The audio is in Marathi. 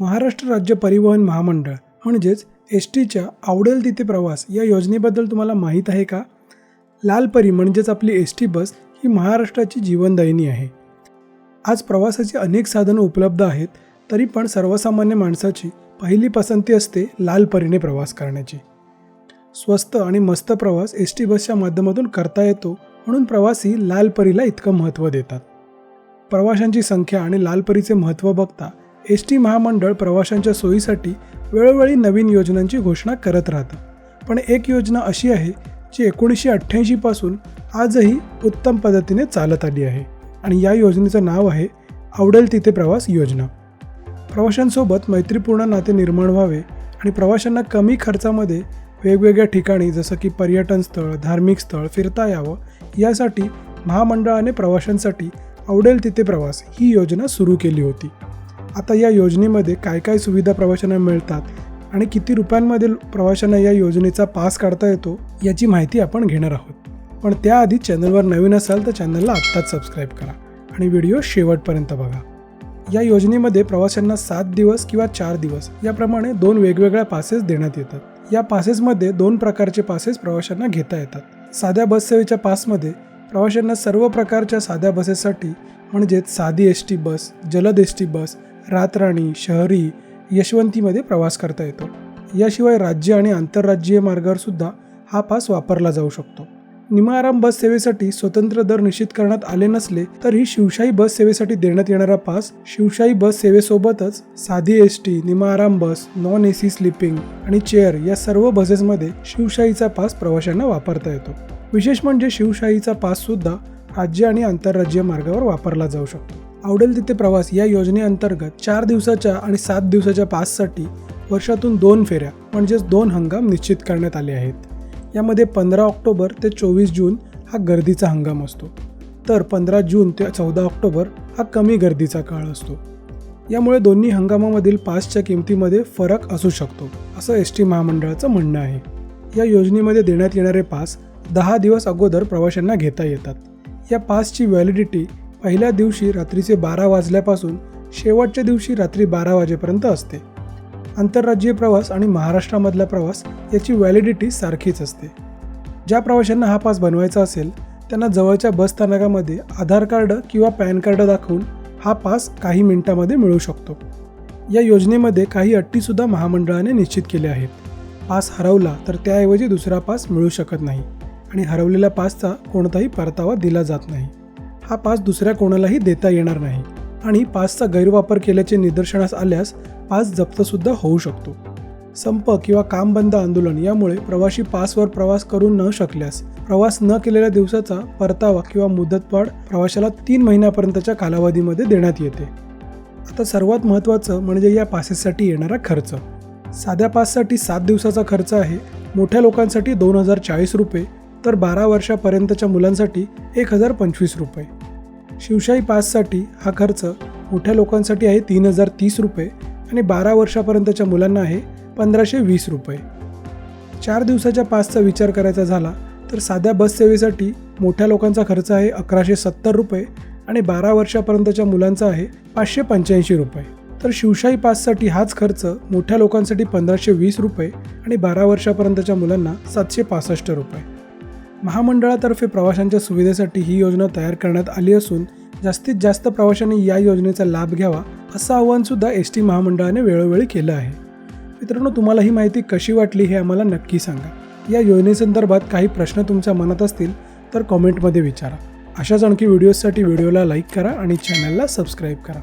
महाराष्ट्र राज्य परिवहन महामंडळ म्हणजेच एस टीच्या आवडेल तिथे प्रवास या योजनेबद्दल तुम्हाला माहीत आहे का? लालपरी म्हणजेच आपली एस टी बस ही महाराष्ट्राची जीवनदायिनी आहे. आज प्रवासाची अनेक साधनं उपलब्ध आहेत तरी पण सर्वसामान्य माणसाची पहिली पसंती असते लालपरीने प्रवास करण्याची. स्वस्त आणि मस्त प्रवास एस टी बसच्या माध्यमातून करता येतो म्हणून प्रवासी लालपरीला इतकं महत्त्व देतात. प्रवाशांची संख्या आणि लालपरीचे महत्त्व बघता एस टी महामंडळ प्रवाशांच्या सोयीसाठी वेळोवेळी नवीन योजनांची घोषणा करत राहतं. पण एक योजना अशी आहे जी एकोणीसशे अठ्ठ्याऐंशीपासून आजही उत्तम पद्धतीने चालत आली आहे आणि या योजनेचं नाव आहे आवडेल तिथे प्रवास योजना. प्रवाशांसोबत मैत्रीपूर्ण नाते निर्माण व्हावे आणि प्रवाशांना कमी खर्चामध्ये वेगवेगळ्या ठिकाणी जसं की पर्यटन स्थळ धार्मिक स्थळ फिरता यावं यासाठी महामंडळाने प्रवाशांसाठी आवडेल तिथे प्रवास ही योजना सुरू केली होती. आता या योजनेमध्ये काय काय सुविधा प्रवाशांना मिळतात आणि किती रुपयांमध्ये प्रवाशांना या योजनेचा पास काढता येतो याची माहिती आपण घेणार आहोत. पण त्याआधी चॅनलवर नवीन असाल तर चॅनलला आत्ताच सबस्क्राईब करा आणि व्हिडिओ शेवटपर्यंत बघा. या योजनेमध्ये प्रवाशांना सात दिवस किंवा चार दिवस याप्रमाणे दोन वेगवेगळ्या पासेस देण्यात येतात. या पासेसमध्ये दोन प्रकारचे पासेस प्रवाशांना घेता येतात. साध्या बससेवेच्या पासमध्ये प्रवाशांना सर्व प्रकारच्या साध्या बसेससाठी म्हणजेच साधी एस टी बस जलद एस टी बस रातराणी शहरी यशवंतीमध्ये प्रवास करता येतो. याशिवाय राज्य आणि आंतरराज्यीय मार्गावर सुद्धा हा पास वापरला जाऊ शकतो. निमाआराम बस सेवेसाठी स्वतंत्र दर निश्चित करण्यात आले नसले तरी शिवशाही बस सेवेसाठी देण्यात येणारा पास शिवशाही बस सेवेसोबतच साधी S T निमाआराम bus non A C sleeping आणि चेअर या सर्व बसेसमध्ये शिवशाहीचा पास प्रवाशांना वापरता येतो. विशेष म्हणजे शिवशाहीचा पास सुद्धा राज्य आणि आंतरराज्यीय मार्गावर वापरला जाऊ शकतो. आवडेल तिथे प्रवास या योजनेअंतर्गत चार दिवसाच्या आणि सात दिवसाच्या पाससाठी वर्षातून दोन फेऱ्या म्हणजेच दोन हंगाम निश्चित करण्यात आले आहेत. यामध्ये पंधरा ऑक्टोबर ते चोवीस जून हा गर्दीचा हंगाम असतो. तर पंधरा जून ते चौदा ऑक्टोबर हा कमी गर्दीचा काळ असतो. यामुळे दोन्ही हंगामामधील पासच्या किमतीमध्ये फरक असू शकतो असं एस टी महामंडळाचं म्हणणं आहे. या योजनेमध्ये देण्यात येणारे पास दहा दिवस अगोदर प्रवाशांना घेता येतात. या पासची व्हॅलिडिटी पहिल्या दिवशी रात्रीचे बारा वाजल्यापासून शेवटच्या दिवशी रात्री बारा वाजेपर्यंत असते. आंतरराज्यीय प्रवास आणि महाराष्ट्रामधला प्रवास याची व्हॅलिडिटी सारखीच असते. ज्या प्रवाशांना हा पास बनवायचा असेल त्यांना जवळच्या बस स्थानकामध्ये आधार कार्ड किंवा पॅन कार्ड दाखवून हा पास काही मिनिटामध्ये मिळू शकतो. या योजनेमध्ये काही अटीसुद्धा महामंडळाने निश्चित केल्या आहेत. पास हरवला तर त्याऐवजी दुसरा पास मिळू शकत नाही आणि हरवलेल्या पासचा कोणताही परतावा दिला जात नाही. हा पास दुसऱ्या कोणालाही देता येणार नाही. आणि पासचा गैरवापर केल्याचे निदर्शनास आल्यास पास जप्तसुद्धा होऊ शकतो. संप किंवा काम बंद आंदोलन यामुळे प्रवासी पासवर प्रवास करू न शकल्यास प्रवास न केलेल्या दिवसाचा परतावा किंवा मुदतवाढ प्रवाशाला तीन महिन्यापर्यंतच्या कालावधीमध्ये देण्यात येते. आता सर्वात महत्त्वाचं म्हणजे या पासेससाठी येणारा खर्च. साध्या पाससाठी सात दिवसाचा खर्च आहे. मोठ्या लोकांसाठी दोन हजार चाळीस रुपये तर बारा वर्षापर्यंतच्या मुलांसाठी एक हजार पंचवीस रुपये. शिवशाही पाससाठी हा खर्च मोठ्या लोकांसाठी आहे तीन हजार तीस रुपये आणि बारा वर्षापर्यंतच्या मुलांना आहे पंधराशे वीस रुपये. चार दिवसाच्या पासचा विचार करायचा झाला तर साध्या बससेवेसाठी मोठ्या लोकांचा खर्च आहे अकराशे सत्तर रुपये आणि बारा वर्षापर्यंतच्या मुलांचा आहे पाचशे पंच्याऐंशी रुपये. तर शिवशाही पाससाठी हाच खर्च मोठ्या लोकांसाठी पंधराशे वीस रुपये आणि बारा वर्षापर्यंतच्या मुलांना सातशे पासष्ट रुपये. महामंडळातर्फे प्रवाशांच्या सुविधेसाठी ही योजना तयार करण्यात आली असून जास्तीत जास्त प्रवाशांनी या योजनेचा लाभ घ्यावा असं आवाहनसुद्धा एस टी महामंडळाने वेळोवेळी केलं आहे. मित्रांनो तुम्हाला ही माहिती कशी वाटली हे आम्हाला नक्की सांगा. या योजनेसंदर्भात काही प्रश्न तुमच्या मनात असतील तर कॉमेंटमध्ये विचारा. अशाच आणखी व्हिडिओजसाठी व्हिडिओला लाईक करा आणि चॅनलला सबस्क्राईब करा.